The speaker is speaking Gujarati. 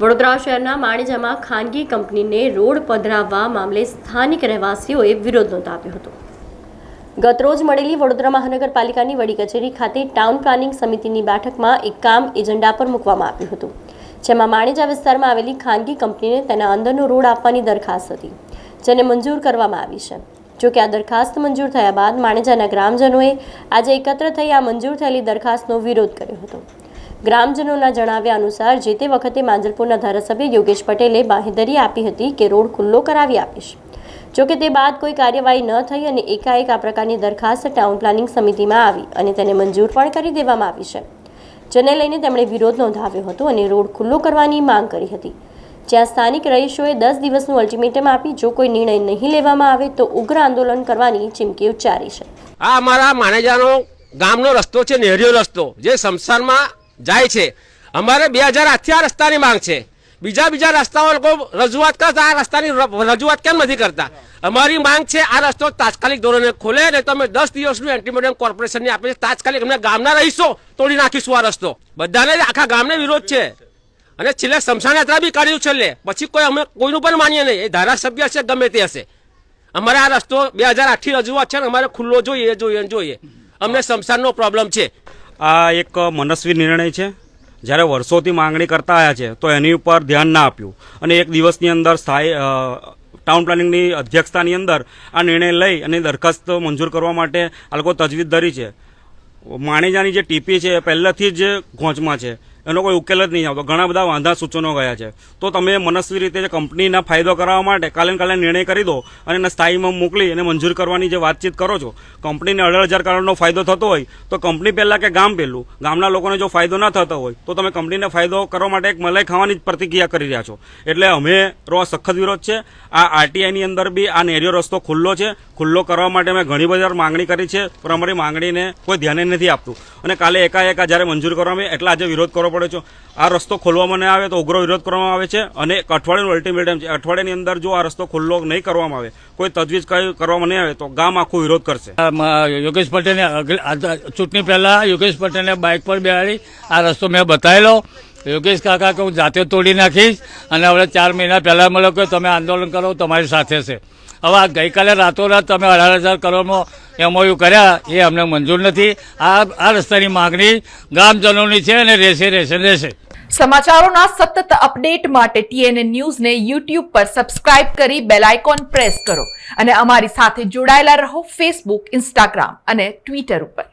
વડોદરા શહેરના માણીજામાં ખાનગી કંપનીને રોડ પધરાવવા મામલે સ્થાનિક રહેવાસીઓએ વિરોધ નોંધાવ્યો હતો. ગતરોજ મળેલી વડોદરા મહાનગરપાલિકાની વડી કચેરી ખાતે ટાઉન પ્લાનિંગ સમિતિની બેઠકમાં એક કામ એજન્ડા પર મૂકવામાં આવ્યું હતું, જેમાં માણેજા વિસ્તારમાં આવેલી ખાનગી કંપનીને તેના અંદરનો રોડ આપવાની દરખાસ્ત હતી, જેને મંજૂર કરવામાં આવી છે. જોકે આ દરખાસ્ત મંજૂર થયા બાદ માણેજાના ગ્રામજનોએ આજે એકત્ર થઈ આ મંજૂર થયેલી દરખાસ્તનો વિરોધ કર્યો હતો. ગ્રામજનોના જણાવ્યા અનુસાર, જે તે વખતે માંજલપુરના ધારાસભ્ય યોગેશ પટેલે બાંહેધરી આપી હતી કે રોડ ખુલ્લો કરાવી આપીશ. જો કે તે બાદ કોઈ કાર્યવાહી ન થઈ અને એકાએક આ પ્રકારની દરખાસ્ત ટાઉન પ્લાનિંગ સમિતિમાં આવી અને તેને મંજૂર પણ કરી દેવામાં આવી છે. જેને લઈને તેમણે વિરોધ નોંધાવ્યો હતો અને રોડ ખુલ્લો કરવાની માંગ કરી હતી. જ્યાં સ્થાનિક રહીશોએ દસ દિવસનું અલ્ટિમેટમ આપી, જો કોઈ નિર્ણય નહીં લેવામાં આવે તો ઉગ્ર આંદોલન કરવાની ચીમકી ઉચ્ચારી છે. આ અમારા માનેજાનો ગામનો રસ્તો છે, નેહરિયો રસ્તો, જે શમશાનમાં જાય છે. અમારે બે હજાર આઠથી આ રસ્તાની માંગ છે. બીજા બીજા રસ્તાઓ લોકો રજૂઆત કરતા, આ રસ્તાની રજૂઆત કેમ નથી કરતા? અમારી માંગ છે આ રસ્તો તાત્કાલિક ધોરણે ખોલે ને તમે દસ દિવસનું એન્ટીમીડિયમ કોર્પોરેશનની આપે તાત્કાલિક અમને ગામના રહીશો તોડી નાખીશું આ રસ્તો. બધાને આખા ગામને વિરોધ છે. અને છેલ્લે શમશાન યાત્રા બી કાઢ્યું છેલ્લે પછી કોઈ અમે કોઈનું પણ માનીએ નહીં. એ ધારાસભ્ય હશે, ગમે તે હશે. અમારે આ રસ્તો બે હજાર આઠથી રજૂઆત છે ને અમારે ખુલ્લો જોઈએ જોઈએ જોઈએ. અમને શમશાનનો પ્રોબ્લેમ છે. આ એક મનસ્વી નિર્ણય છે. જ્યારે વર્ષોથી માંગણી કરતા આવ્યા છે, તો એની ઉપર ધ્યાન ના આપ્યું. અને એક દિવસની અંદર સ્થાયી ટાઉન પ્લાનિંગની અધ્યક્ષતાની અંદર આ નિર્ણય લઈ અને દરખાસ્ત મંજૂર કરવા માટે આ લોકો તજવીજ ધરી છે. માણેજાની જે ટીપી છે, એ પહેલેથી જ ગોંચમાં છે. એનો કોઈ ઉકેલ જ નહીં આવતો. ઘણા બધા વાંધા સૂચનો ગયા છે. તો તમે મનસ્વી રીતે જે કંપનીના ફાયદો કરાવવા માટે કાલે કાલે નિર્ણય કરી દો અને સ્થાયીમાં મોકલી અને મંજૂર કરવાની જે વાતચીત કરો છો. કંપનીને અઢાર હજાર કરોડનો ફાયદો થતો હોય, તો કંપની પહેલાં કે ગામ પહેલું? ગામના લોકોને જો ફાયદો ન થતો હોય, તો તમે કંપનીને ફાયદો કરવા માટે એક મલાઈ ખાવાની જ પ્રતિક્રિયા કરી રહ્યા છો. એટલે અમે રો સખત વિરોધ છે. આ આરટીઆઈની અંદર બી આ નેરિયો રસ્તો ખુલ્લો છે. ખુલ્લો કરવા માટે અમે ઘણી બધી માંગણી કરી છે, પણ અમારી માંગણીને કોઈ ધ્યાને નથી આપતું. અને કાલે એકાએક જ્યારે મંજૂર કરવામાં એટલે આજે વિરોધ કરવો પડે છે. આ રસ્તો ખોલવામાં નહીં આવે તો ઉગ્ર વિરોધ કરવામાં આવે છે અને એક અઠવાડિયાનું અલ્ટિમેટમ છે. અઠવાડિયાની અંદર જો આ રસ્તો ખુલ્લો નહીં કરવામાં આવે, કોઈ તજવીજ કઈ કરવામાં નહીં આવે તો ગામ આખો વિરોધ કરશે. યોગેશ પટેલને ચૂંટણી પહેલા યોગેશ પટેલને બાઇક પર બેહાડી આ રસ્તો મેં બતાવેલો. યોગેશ કાકા કે હું જાતે તોડી નાખીશ અને હવે ચાર મહિના પહેલાં મળ્યો કે તમે આંદોલન કરો, તમારી સાથે છે. હવે ગઈકાલે રાતોરાત તમે અઢાર હજાર કરોડનો એમઓયુ કર્યા, એ અમને મંજૂર નથી. આ આ રસ્તાની માગણી ગામજનોની છે અને રહેશે રહેશે રહેશે સમાચારોના સતત અપડેટ માટે ટીએનએ ન્યૂઝને યુટ્યુબ પર સબસ્ક્રાઇબ કરી બેલ આઇકોન પ્રેસ કરો અને અમારી સાથે જોડાયેલા રહો ફેસબુક, ઇન્સ્ટાગ્રામ અને ટ્વિટર ઉપર.